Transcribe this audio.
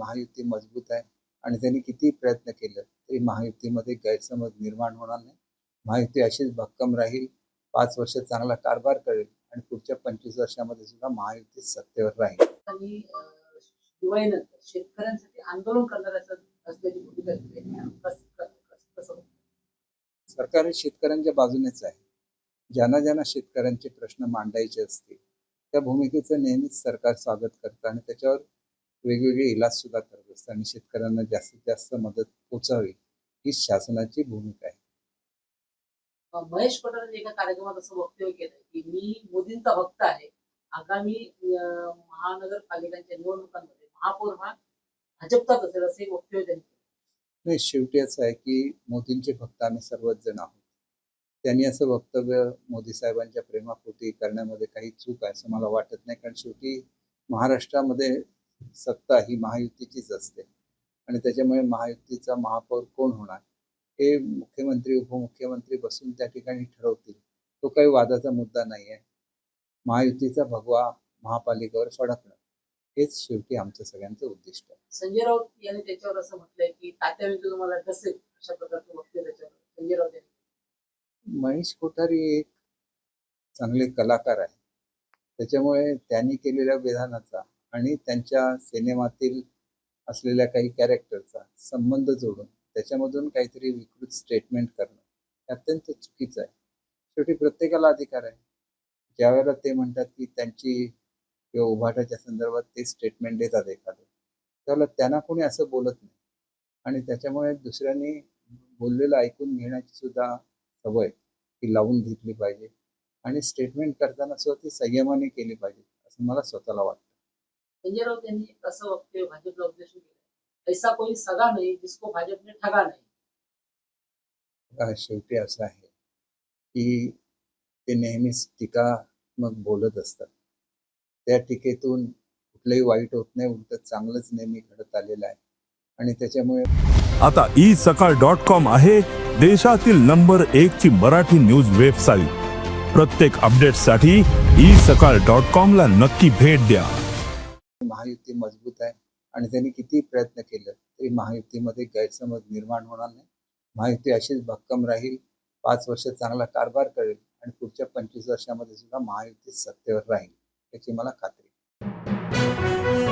महायुती मजबूत आहे आणि त्यांनी किती प्रयत्न केले तरी महायुतीमध्ये गैरसमज निर्माण होणार नाही. महायुती अशीच भक्कम राहील पाच वर्ष चांगला कारभार करेल आणि पुढच्या पंचवीस वर्षामध्ये सुद्धा महायुती सत्तेवर राहील. आणि दिवाळीनंतर शेतकऱ्यांसाठी आंदोलन करणाऱ्याचं भूमिका? सरकार हे शेतकऱ्यांच्या बाजूनेच आहे. ज्यांना ज्यांना शेतकऱ्यांचे प्रश्न मांडायचे असतील त्या भूमिकेचं नेहमीच सरकार स्वागत करतं आणि त्याच्यावर वेगवेगळे इलाज सुद्धा करत असतं आणि शेतकऱ्यांना जास्तीत जास्त मदत पोचावी ही शासनाची भूमिका आहे. महेश पटेलांनी एका कार्यक्रमात असं वक्तव्य केलं की मी मोदींचा भक्त आहे. आगामी महानगरपालिकांच्या निवडणुकांमध्ये महापौर हा भाजपचाच असेल असं एक वक्तव्य त्यांनी. नाही शेवटी असं आहे की मोदींचे भक्त आम्ही सर्वच जण आहोत. त्यांनी असं वक्तव्य मोदी साहेबांच्या प्रेमापोटी करण्यामध्ये काही चूक आहे असं मला वाटत नाही. कारण शेवटी महाराष्ट्रामध्ये सत्ता ही महायुतीचीच असते. आणि त्याच्यामुळे महायुतीचा महापौर कोण होणार? हे मुख्यमंत्री उपमुख्यमंत्री बसून त्या ठिकाणी ठरवतील. तो काही वादाचा मुद्दा नाही आहे महायुतीचा भगवा महापालिकेवर फडकणं हेच शेवटी आमचं सगळ्यांचं उद्दिष्ट आहे. संजय राऊत यांनी त्याच्यावर असं म्हटलंय की तात्या मी तुम्हाला डसेल अशा प्रकारचं वक्तव्य त्याच्यावर. संजय राऊत यांनी. महेश कोठारी एक चांगले कलाकार आहे त्याच्यामुळे त्यांनी केलेल्या विधानाचा आणि त्यांच्या सिनेमातील असलेल्या काही कॅरेक्टरचा संबंध जोडून त्याच्यामधून काहीतरी विकृत स्टेटमेंट करणं हे अत्यंत चुकीचं आहे. शेवटी प्रत्येकाला अधिकार आहे. ज्यावेळेला ते म्हणतात की त्यांची किंवा उभाटाच्या संदर्भात ते स्टेटमेंट देतात एखादं त्यावेळेला त्यांना कोणी असं बोलत नाही. आणि त्याच्यामुळे दुसऱ्यांनी बोललेलं ऐकून घेण्याची सुद्धा सवय ती लावून घेतली पाहिजे. आणि स्टेटमेंट करताना सुद्धा ती संयमाने केली पाहिजे असं मला स्वतःला वाटतं. संजय राऊत यांनी असं वक्तव्य भाजपला उद्देशून केलं. ऐसा कोई सगा नाही जिसको भाजपने ठगा नाही. शेवटी असं आहे की ते नेहमीच टीकात्मक बोलत असतात. त्या टीकेतून कुठलंही वाईट होत नाही उलट चांगलंच नेहमी घडत आलेलं आहे. आणि त्याच्यामुळे आता ई सकाळ डॉट कॉम आहे देशातील नंबर एक ची मराठी न्यूज वेबसाईट प्रत्येक अपडेटसाठी ई सकाळ डॉट कॉम ला नक्की भेट द्या. महायुती मजबूत आहे आणि त्यांनी किती प्रयत्न केले तरी महायुतीमध्ये गैरसमज निर्माण होणार नाही. महायुती अशीच भक्कम राहील पाच वर्ष चांगला कारभार करेल आणि पुढच्या पंचवीस वर्षामध्ये सुद्धा महायुती सत्तेवर राहील याची मला खात्री